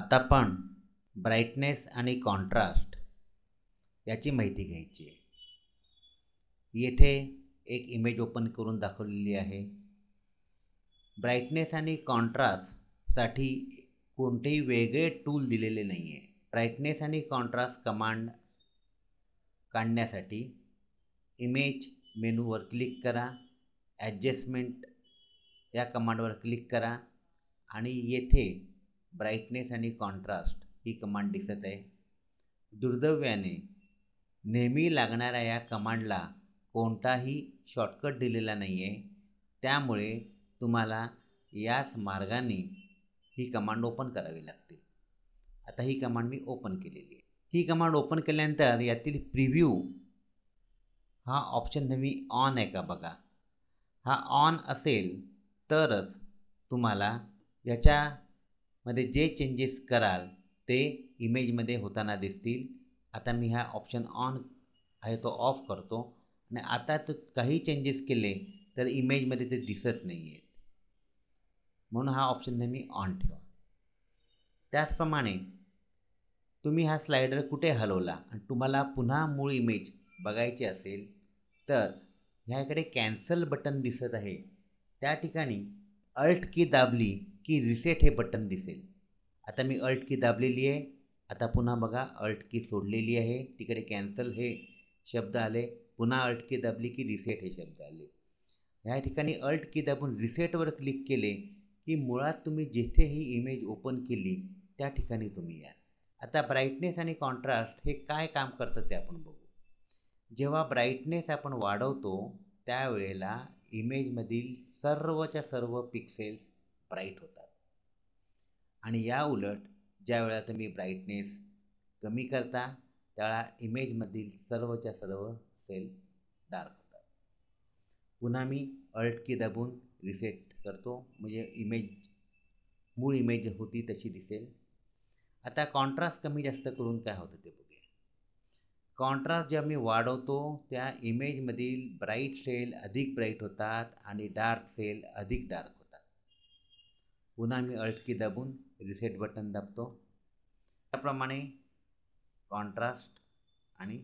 आता आपण ब्राईटनेस आणि कॉन्ट्रास्ट याची माहिती घ्यायची आहे. येथे एक इमेज ओपन करून दाखवलेली आहे. ब्राईटनेस आणि कॉन्ट्रास्टसाठी कोणतेही वेगळे टूल दिलेले नाही आहे ब्राईटनेस आणि कॉन्ट्रास्ट कमांड काढण्यासाठी इमेज मेनूवर क्लिक करा. ॲडजस्टमेंट या कमांडवर क्लिक करा. आणि येथे ब्राईटनेस आणि कॉन्ट्रास्ट ही कमांड दिसत आहे. दुर्दैव्याने नेहमी लागणाऱ्या या कमांडला कोणताही शॉर्टकट दिलेला नाही आहे त्यामुळे तुम्हाला याच मार्गाने ही कमांड ओपन करावी लागते आता ही कमांड मी ओपन केलेली आहे. ही कमांड ओपन केल्यानंतर यातील प्रिव्ह्यू हा ऑप्शन नेहमी ऑन आहे का बघा. हा ऑन असेल तरच तुम्हाला याच्या मध्ये जे चेंजेस कराल ते इमेजमध्ये होताना दिसतील. आता मी हा ऑप्शन ऑन आहे तो ऑफ करतो. आणि आता तर काही चेंजेस केले तर इमेजमध्ये ते दिसत नाही आहेत म्हणून हा ऑप्शन नेहमी ऑन ठेवा. त्याचप्रमाणे तुम्ही हा स्लायडर कुठे हलवला आणि तुम्हाला पुन्हा मूळ इमेज बघायची असेल तर ह्याकडे कॅन्सल बटन दिसत आहे. त्या ठिकाणी अल्ट की दाबली की रिसेट हे बटन दिसेल. आता मी अल्ट की दाबलेली आहे. आता पुन्हा बघा अल्ट की सोडलेली आहे. तिकडे कॅन्सल हे शब्द आले. पुन्हा अल्ट की दाबली की रिसेट हे शब्द आले. ह्या ठिकाणी अल्ट की दाबून रिसेटवर क्लिक केले की मुळात तुम्ही जिथे ही इमेज ओपन केली त्या ठिकाणी तुम्ही याल आता ब्राईटनेस आणि कॉन्ट्रास्ट हे काय काम करतं ते आपण बघू. जेव्हा ब्राईटनेस आपण वाढवतो त्यावेळेला इमेजमधील सर्वच्या सर्व पिक्सेल्स ब्राईट होतात. आणि या उलट ज्या वेळा तुम्ही ब्राईटनेस कमी करता त्यावेळा इमेजमधील सर्वच्या सर्व सेल डार्क होतात. पुन्हा मी अल्ट की दाबून रिसेट करतो. म्हणजे इमेज मूळ इमेज होती तशी दिसेल. आता कॉन्ट्रास्ट कमी जास्त करून काय होतं ते बघूया. कॉन्ट्रास्ट जेव्हा मी वाढवतो त्या इमेजमधील ब्राईट सेल अधिक ब्राईट होतात आणि डार्क सेल अधिक डार्क होतात. पुन्हा मी अल्टकी दाबून रिसेट बटन दाबतो. त्याप्रमाणे कॉन्ट्रास्ट आणि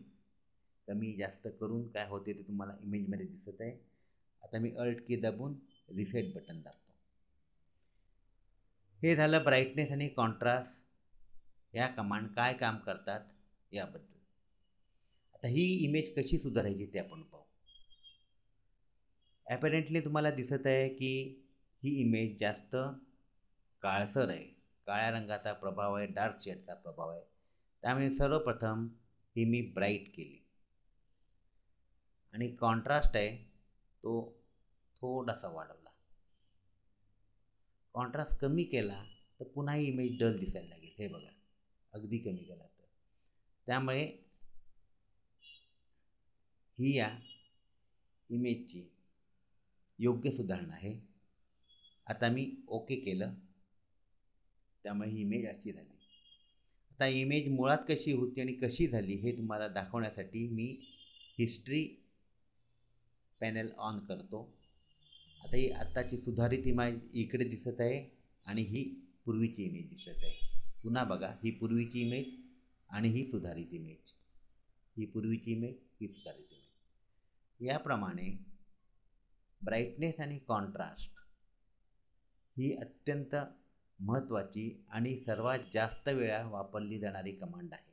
कमी जास्त करून काय होते ते तुम्हाला इमेजमध्ये दिसत आहे. आता मी अल्ट की दाबून रिसेट बटन दाबतो. हे झालं ब्राईटनेस आणि कॉन्ट्रास्ट या कमांड काय काम करतात याबद्दल. आता ही इमेज कशी सुधारायची ते आपण पाहू. ॲपरेंटली तुम्हाला दिसत आहे की ही इमेज जास्त काळसर आहे. काळ्या रंगाचा प्रभाव आहे डार्क शेडचा प्रभाव आहे. त्यामुळे सर्वप्रथम ही मी ब्राईट केली. आणि कॉन्ट्रास्ट आहे तो थोडासा वाढवला. कॉन्ट्रास्ट कमी केला तर पुन्हा ही इमेज डल दिसायला लागेल. हे बघा अगदी कमी केला तर. त्यामुळे ही या इमेजची योग्य सुधारणा आहे. आता मी ओके केलं. त्यामुळे ही इमेज अशी झाली. आता इमेज मुळात कशी होती आणि कशी झाली हे तुम्हाला दाखवण्यासाठी मी हिस्ट्री पॅनल ऑन करतो. आता ही आत्ताची सुधारित इमेज इकडे दिसत आहे आणि ही पूर्वीची इमेज दिसत आहे. पुन्हा बघा ही पूर्वीची इमेज आणि ही सुधारित इमेज ही पूर्वीची इमेज ही सुधारित इमेज याप्रमाणे ब्राईटनेस आणि कॉन्ट्रास्ट ही अत्यंत महत्त्वाची आणि सर्वात जास्त वेळा वापरली जाणारी कमांड आहे.